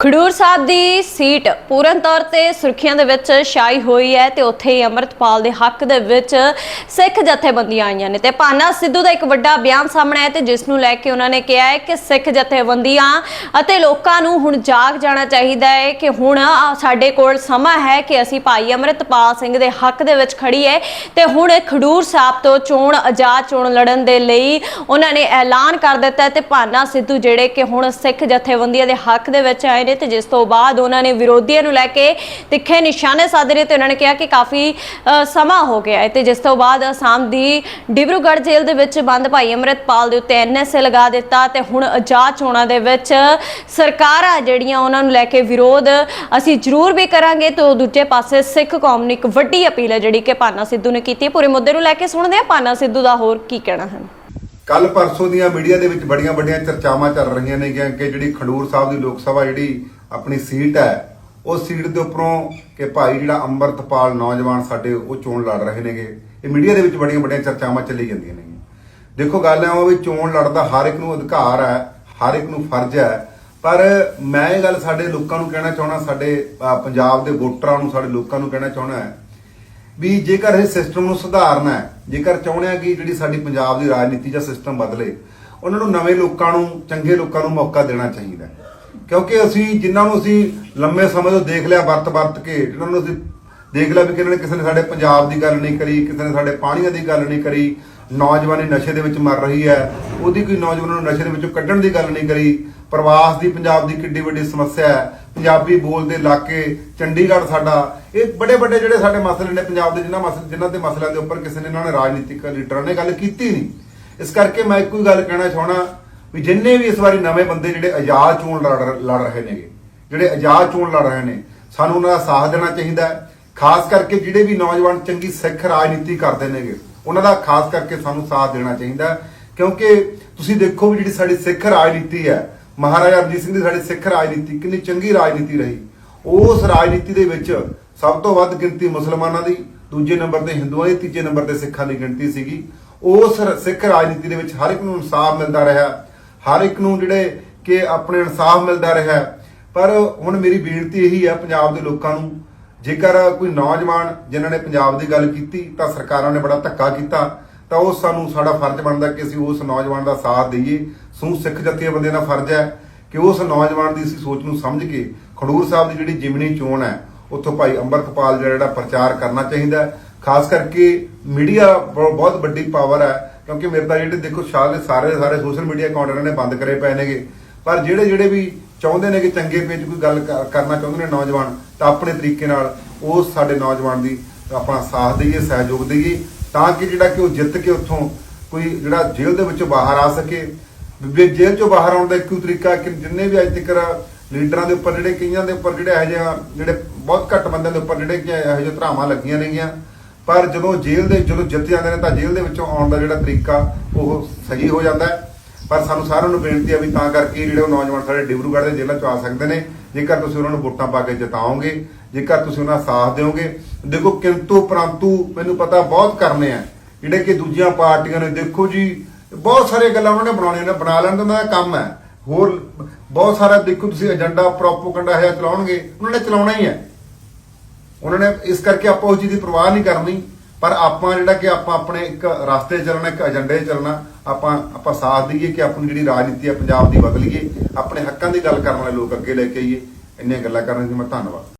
ਖਡੂਰ ਸਾਹਿਬ ਦੀ seat ਪੂਰਨ ਤੌਰ ਤੇ ਸੁਰਖੀਆਂ ਦੇ ਵਿੱਚ ਛਾਈ ਹੋਈ ਹੈ ਤੇ ਉੱਥੇ ਹੀ ਅੰਮ੍ਰਿਤਪਾਲ ਦੇ ਹੱਕ ਦੇ ਵਿੱਚ ਸਿੱਖ ਜਥੇਬੰਦੀਆਂ ਆਈਆਂ ਨੇ ਤੇ ਭਾਨਾ ਸਿੱਧੂ ਦਾ ਇੱਕ ਵੱਡਾ ਬਿਆਨ ਸਾਹਮਣੇ ਆਇਆ ਤੇ ਜਿਸ ਨੂੰ ਲੈ ਕੇ ਉਹਨਾਂ ਨੇ ਕਿਹਾ ਹੈ ਕਿ ਸਿੱਖ ਜਥੇਬੰਦੀਆਂ ਅਤੇ ਲੋਕਾਂ ਨੂੰ ਹੁਣ ਜਾਗ ਜਾਣਾ ਚਾਹੀਦਾ ਹੈ ਕਿ ਹੁਣ ਸਾਡੇ ਕੋਲ ਸਮਾਂ ਹੈ ਕਿ ਅਸੀਂ ਭਾਈ ਅੰਮ੍ਰਿਤਪਾਲ ਸਿੰਘ ਦੇ ਹੱਕ ਦੇ ਵਿੱਚ ਖੜੀਏ ਤੇ ਹੁਣ ਖਡੂਰ ਸਾਹਿਬ ਤੋਂ ਚੋਣ, ਆਜ਼ਾਦ ਚੋਣ ਲੜਨ ਦੇ ਲਈ ਉਹਨਾਂ ਨੇ ਐਲਾਨ ਕਰ ਦਿੱਤਾ ਹੈ ਤੇ ਭਾਨਾ ਸਿੱਧੂ ਜਿਹੜੇ ਕਿ ਹੁਣ ਸਿੱਖ ਜਥੇਬੰਦੀਆਂ ਦੇ ਹੱਕ ਦੇ ਵਿੱਚ ਆਏ ਨੇ ਤੇ ਜਿਸ ਤੋਂ ਬਾਅਦ ਉਹਨਾਂ ਨੇ ਵਿਰੋਧੀਆਂ ਨੂੰ ਲੈ ਕੇ ਤਿੱਖੇ ਨਿਸ਼ਾਨੇ ਸਾਧੇ ਨੇ ਤੇ ਉਹਨਾਂ ਨੇ ਕਿਹਾ ਕਿ ਕਾਫੀ ਸਮਾਂ ਹੋ ਗਿਆ ਹੈ ਤੇ ਜਿਸ ਤੋਂ ਬਾਅਦ ਅਸਾਮ ਦੀ ਡਿਬਰੂਗੜ੍ਹ ਜੇਲ੍ਹ ਦੇ ਵਿੱਚ ਬੰਦ ਭਾਈ ਅੰਮ੍ਰਿਤਪਾਲ ਦੇ ਉੱਤੇ ਐਨਐਸਏ ਲਗਾ ਦਿੱਤਾ ਤੇ ਹੁਣ ਆਜ਼ਾਦ ਚੋਣਾਂ ਦੇ ਵਿੱਚ ਸਰਕਾਰਾਂ ਜਿਹੜੀਆਂ ਉਹਨਾਂ ਨੂੰ ਲੈ ਕੇ ਵਿਰੋਧ ਅਸੀਂ ਜ਼ਰੂਰ ਵੀ ਕਰਾਂਗੇ ਤੇ ਦੂਜੇ ਪਾਸੇ ਸਿੱਖ ਕੌਮ ਨੂੰ ਇੱਕ ਵੱਡੀ ਅਪੀਲ ਹੈ ਜਿਹੜੀ ਕਿ ਭਾਨਾ ਸਿੱਧੂ ਨੇ ਕੀਤੀ ਹੈ। ਪੂਰੇ ਮੁੱਦੇ ਨੂੰ ਲੈ ਕੇ ਸੁਣਦੇ ਹਾਂ। ਭਾਨਾ ਸਿੱਧੂ ਦਾ ਹੋਰ ਕੀ ਕਹਿਣਾ ਹੈ? ਕੱਲ ਪਰਸੋਂ ਦੀਆਂ ਮੀਡੀਆ ਦੇ ਵਿੱਚ ਬੜੀਆਂ ਵੱਡੀਆਂ ਚਰਚਾਵਾਂ ਚੱਲ ਰਹੀਆਂ ਨੇ ਕਿ ਜਿਹੜੀ ਖਡੂਰ ਸਾਹਿਬ ਦੀ ਲੋਕ ਸਭਾ ਜਿਹੜੀ ਆਪਣੀ ਸੀਟ ਹੈ ਉਹ ਸੀਟ ਦੇ ਉੱਪਰੋਂ ਕਿ ਭਾਈ ਜਿਹੜਾ ਅੰਮ੍ਰਿਤਪਾਲ ਨੌਜਵਾਨ ਸਾਡੇ ਉਹ ਚੋਣ ਲੜ ਰਹੇ ਨੇਗੇ। ਇਹ ਮੀਡੀਆ ਦੇ ਵਿੱਚ ਬੜੀਆਂ ਵੱਡੀਆਂ ਚਰਚਾਵਾਂ ਚੱਲੀ ਜਾਂਦੀਆਂ ਨੇ। ਦੇਖੋ, ਗੱਲ ਹੈ ਉਹ ਵੀ ਚੋਣ ਲੜਦਾ ਹਰ ਇੱਕ ਨੂੰ ਅਧਿਕਾਰ ਹੈ, ਹਰ ਇੱਕ ਨੂੰ ਫਰਜ਼ ਹੈ। ਪਰ ਮੈਂ ਇਹ ਗੱਲ ਸਾਡੇ ਲੋਕਾਂ ਨੂੰ ਕਹਿਣਾ ਚਾਹਣਾ ਸਾਡੇ ਪੰਜਾਬ ਦੇ ਵੋਟਰਾਂ ਨੂੰ, ਸਾਡੇ ਲੋਕਾਂ ਨੂੰ ਕਹਿਣਾ ਚਾਹਣਾ ਹੈ ਵੀ ਜੇਕਰ ਇਹ ਸਿਸਟਮ ਨੂੰ ਸੁਧਾਰਨਾ ਹੈ, ਜੇਕਰ ਚਾਹੁੰਦੇ ਆ ਕਿ ਜਿਹੜੀ ਸਾਡੀ ਪੰਜਾਬ ਦੀ ਰਾਜਨੀਤੀ ਜਾਂ ਸਿਸਟਮ ਬਦਲੇ, ਉਹਨਾਂ ਨੂੰ ਨਵੇਂ ਲੋਕਾਂ ਨੂੰ, ਚੰਗੇ ਲੋਕਾਂ ਨੂੰ ਮੌਕਾ ਦੇਣਾ ਚਾਹੀਦਾ ਕਿਉਂਕਿ ਅਸੀਂ ਜਿਨ੍ਹਾਂ ਨੂੰ ਅਸੀਂ ਲੰਮੇ ਸਮੇਂ ਤੋਂ ਦੇਖ ਲਿਆ ਵਰਤ ਵਰਤ ਕੇ, ਜਿਨ੍ਹਾਂ ਨੂੰ ਅਸੀਂ ਦੇਖ ਲਿਆ ਵੀ ਕਿਹਨਾਂ ਨੇ ਕਿਸੇ ਨੇ ਸਾਡੇ ਪੰਜਾਬ ਦੀ ਗੱਲ ਨਹੀਂ ਕਰੀ, ਕਿਸੇ ਨੇ ਸਾਡੇ ਪਾਣੀਆਂ ਦੀ ਗੱਲ ਨਹੀਂ ਕਰੀ, ਨੌਜਵਾਨੀ ਨਸ਼ੇ ਦੇ ਵਿੱਚ ਮਰ ਰਹੀ ਹੈ, ਉਹਦੀ ਕੋਈ ਨੌਜਵਾਨਾਂ ਨੂੰ ਨਸ਼ੇ ਦੇ ਵਿੱਚੋਂ ਕੱਢਣ ਦੀ ਗੱਲ ਨਹੀਂ ਕਰੀ ਪ੍ਰਵਾਸ ਦੀ ਪੰਜਾਬ ਦੀ ਕਿੱਡੀ ਵੱਡੀ ਸਮੱਸਿਆ ਹੈ। ਪੰਜਾਬੀ ਬੋਲਦੇ ਇਲਾਕੇ, ਚੰਡੀਗੜ੍ਹ ਸਾਡਾ, ਇਹ ਬੜੇ ਵੱਡੇ ਜਿਹੜੇ ਸਾਡੇ ਮਸਲੇ ਨੇ ਪੰਜਾਬ ਦੇ ਜਿਨ੍ਹਾਂ ਮਸਲੇ ਜਿਨ੍ਹਾਂ ਦੇ ਮਸਲਿਆਂ ਦੇ ਉੱਪਰ ਕਿਸੇ ਨੇ ਇਹਨਾਂ ਨੇ ਰਾਜਨੀਤਿਕ ਲੀਡਰਾਂ ਨੇ ਗੱਲ ਕੀਤੀ ਨਹੀਂ। ਇਸ ਕਰਕੇ ਮੈਂ ਇੱਕੋ ਹੀ ਗੱਲ ਕਹਿਣਾ ਚਾਹਣਾ ਵੀ ਜਿੰਨੇ ਵੀ ਇਸ ਵਾਰੀ ਨਵੇਂ ਬੰਦੇ ਜਿਹੜੇ ਆਜ਼ਾਦ ਚੋਣ ਲੜ ਲੜ ਰਹੇ ਨੇਗੇ, ਜਿਹੜੇ ਆਜ਼ਾਦ ਚੋਣ ਲੜ ਰਹੇ ਨੇ, ਸਾਨੂੰ ਉਹਨਾਂ ਦਾ ਸਾਥ ਦੇਣਾ ਚਾਹੀਦਾ ਹੈ। ਖਾਸ ਕਰਕੇ ਜਿਹੜੇ ਵੀ ਨੌਜਵਾਨ ਚੰਗੀ ਸਿੱਖ ਰਾਜਨੀਤੀ ਕਰਦੇ ਨੇਗੇ, ਉਹਨਾਂ ਦਾ ਖਾਸ ਕਰਕੇ ਸਾਨੂੰ ਸਾਥ ਦੇਣਾ ਚਾਹੀਦਾ ਕਿਉਂਕਿ ਤੁਸੀਂ ਦੇਖੋ ਵੀ ਜਿਹੜੀ ਸਾਡੀ ਸਿੱਖ ਰਾਜਨੀਤੀ ਹੈ ਮਹਾਰਾਜਾ ਰਣਜੀਤ ਸਿੰਘ ਦੀ ਸਾਡੀ ਸਿੱਖ ਰਾਜਨੀਤੀ ਕਿੰਨੀ ਚੰਗੀ ਰਾਜਨੀਤੀ ਰਹੀ। ਉਸ ਰਾਜਨੀਤੀ ਦੇ ਵਿੱਚ ਸਭ ਤੋਂ ਵੱਧ ਗਿਣਤੀ ਮੁਸਲਮਾਨਾਂ ਦੀ, ਦੂਜੇ ਨੰਬਰ ਤੇ ਹਿੰਦੂਆਂ ਦੀ, ਤੀਜੇ ਨੰਬਰ ਤੇ ਸਿੱਖਾਂ ਦੀ ਗਿਣਤੀ ਸੀਗੀ। ਉਸ ਸਿੱਖ ਰਾਜਨੀਤੀ ਦੇ ਵਿੱਚ ਹਰ ਇੱਕ ਨੂੰ ਇਨਸਾਫ ਮਿਲਦਾ ਰਿਹਾ। ਹਰ ਇੱਕ ਨੂੰ ਜਿਹੜੇ ਕਿ ਆਪਣੇ ਇਨਸਾਫ ਮਿਲਦਾ ਰਿਹਾ। ਪਰ ਹੁਣ ਮੇਰੀ ਬੇਨਤੀ ਇਹੀ ਹੈ ਪੰਜਾਬ ਦੇ ਲੋਕਾਂ ਨੂੰ, ਜੇਕਰ ਕੋਈ ਨੌਜਵਾਨ ਜਿਨ੍ਹਾਂ ਨੇ ਪੰਜਾਬ ਦੀ ਗੱਲ ਕੀਤੀ ਤਾਂ ਸਰਕਾਰਾਂ ਨੇ ਬੜਾ ਧੱਕਾ ਕੀਤਾ। ਤਾਂ ਉਹ ਸਾਨੂੰ ਸਾਡਾ ਫਰਜ਼ ਬਣਦਾ ਕਿ ਅਸੀਂ ਉਸ ਨੌਜਵਾਨ ਦਾ ਸਾਥ ਦਈਏ। ਸੂ ਸਿੱਖ ਜਥੇਬੰਦੀਆਂ ਦਾ ਫਰਜ਼ ਹੈ ਕਿ ਉਸ ਨੌਜਵਾਨ ਦੀ ਅਸੀਂ ਸੋਚ ਨੂੰ ਸਮਝ ਕੇ ਖਡੂਰ ਸਾਹਿਬ ਦੀ ਜਿਹੜੀ ਜਿਮਨੀ ਚੋਣ ਹੈ, ਉੱਥੋਂ ਭਾਈ ਅੰਮ੍ਰਿਤਪਾਲ ਜਿਹੜਾ ਜਿਹੜਾ ਪ੍ਰਚਾਰ ਕਰਨਾ ਚਾਹੀਦਾ ਖਾਸ ਕਰਕੇ ਮੀਡੀਆ ਬਹੁਤ ਵੱਡੀ ਪਾਵਰ ਹੈ, ਕਿਉਂਕਿ ਮੇਰੇ ਤਾਂ ਜਿਹੜੇ ਦੇਖੋ ਸਾਰੇ ਸਾਰੇ ਸਾਰੇ ਸੋਸ਼ਲ ਮੀਡੀਆ ਅਕਾਊਂਟ ਇਹਨਾਂ ਨੇ ਬੰਦ ਕਰੇ ਪਏ ਨੇਗੇ। ਪਰ ਜਿਹੜੇ ਜਿਹੜੇ ਵੀ ਚਾਹੁੰਦੇ ਨੇ ਕਿ ਚੰਗੇ ਪੇਜ ਕੋਈ ਗੱਲ ਕਰਨਾ ਚਾਹੁੰਦੇ ਨੇ ਨੌਜਵਾਨ, ਤਾਂ ਆਪਣੇ ਤਰੀਕੇ ਨਾਲ ਉਸ ਸਾਡੇ ਨੌਜਵਾਨ ਦੀ ਆਪਣਾ ਸਾਥ ਦਈਏ, ਸਹਿਯੋਗ ਦਈਏ। ਤਾਂ ਕਿ ਜਿਹੜਾ ਕਿ ਉਹ ਜਿੱਤ ਕੇ ਉੱਥੋਂ ਕੋਈ ਜਿਹੜਾ ਜੇਲ੍ਹ ਦੇ ਵਿੱਚੋਂ ਬਾਹਰ ਆ ਸਕੇ। ਵੀ ਜੇਲ੍ਹ ਚੋਂ ਬਾਹਰ ਆਉਣ ਦਾ ਇੱਕੋ ਤਰੀਕਾ ਕਿ ਜਿੰਨੇ ਵੀ ਅੱਜ ਤੱਕ ਲੀਡਰਾਂ ਦੇ ਉੱਪਰ ਜਿਹੜੇ, ਕਈਆਂ ਦੇ ਉੱਪਰ ਜਿਹੜੇ ਇਹੋ ਜਿਹਾ ਜਿਹੜੇ ਬਹੁਤ ਘੱਟ ਬੰਦਿਆਂ ਦੇ ਉੱਪਰ ਜਿਹੜੇ ਕਿ ਇਹੋ ਜਿਹੇ ਧਰਾਵਾਂ ਲੱਗੀਆਂ ਨੇਗੀਆਂ। ਪਰ ਜਦੋਂ ਜੇਲ੍ਹ ਦੇ, ਜਦੋਂ ਜਿੱਤ ਜਾਂਦੇ ਨੇ ਤਾਂ ਜੇਲ੍ਹ ਦੇ ਵਿੱਚੋਂ ਆਉਣ ਦਾ ਜਿਹੜਾ ਤਰੀਕਾ ਉਹ ਸਹੀ ਹੋ ਜਾਂਦਾ ਹੈ। ਪਰ ਸਾਨੂੰ ਸਾਰਿਆਂ ਨੂੰ ਬੇਨਤੀ ਹੈ ਵੀ ਤਾਂ ਕਰਕੇ ਜਿਹੜੇ ਉਹ ਨੌਜਵਾਨ ਸਾਡੇ ਡਿਬਰੂਗੜ੍ਹ ਦੇ ਜੇਲ੍ਹਾਂ ਚੋਂ ਆ ਸਕਦੇ ਨੇ, ਜੇਕਰ ਤੁਸੀਂ ਉਹਨਾਂ ਨੂੰ ਵੋਟਾਂ ਪਾ ਕੇ ਜਿਤਾਓਗੇ, ਜੇਕਰ ਤੁਸੀਂ ਉਹਨਾਂ ਦਾ ਸਾਥ ਦਿਓਗੇ। ਦੇਖੋ, ਕਿੰਤੂ ਪਰੰਤੂ ਮੈਨੂੰ ਪਤਾ ਬਹੁਤ ਕਰਨੇ ਆ, ਜਿਹੜੇ ਕਿ ਦੂਜੀਆਂ ਪਾਰਟੀਆਂ ਨੇ, ਦੇਖੋ ਜੀ, ਬਹੁਤ ਸਾਰੇ ਗੱਲਾਂ ਉਹਨਾਂ ਨੇ ਬਣਾਉਣੀਆਂ ਨੇ, ਬਣਾ ਲੈਣ ਦਾ ਉਹਨਾਂ ਦਾ ਕੰਮ ਹੈ। ਹੋਰ ਬਹੁਤ ਸਾਰਾ ਦੇਖੋ ਤੁਸੀਂ ਏਜੰਡਾ ਪ੍ਰੋਪੋਗੰਡਾ ਹੈ ਚਲਾਉਣਗੇ, ਉਹਨਾਂ ਨੇ ਚਲਾਉਣਾ ਹੀ ਹੈ। ਉਹਨਾਂ ਨੇ ਇਸ ਕਰਕੇ ਆਪਾਂ ਉਸ ਚੀਜ਼ ਦੀ ਪਰਵਾਹ ਨਹੀਂ ਕਰਨੀ। ਪਰ ਆਪਾਂ ਜਿਹੜਾ ਕਿ ਆਪਾਂ ਆਪਣੇ ਇੱਕ ਰਸਤੇ ਚੱਲਣਾ, ਇੱਕ ਏਜੰਡੇ ਚੱਲਣਾ, ਆਪਾਂ ਆਪਾਂ ਸਾਥ ਦਈਏ ਕਿ ਆਪਣੀ ਜਿਹੜੀ ਰਾਜਨੀਤੀ ਆ, ਪੰਜਾਬ ਦੀ ਬਦਲੀਏ ਆਪਣੇ ਹੱਕਾਂ ਦੀ ਗੱਲ ਕਰਨ ਵਾਲੇ ਲੋਕ ਅੱਗੇ ਲੈ ਕੇ ਆਈਏ। ਇੰਨੀਆਂ ਗੱਲਾਂ ਕਰਨ ਦੀ ਮੈਂ ਧੰਨਵਾਦ।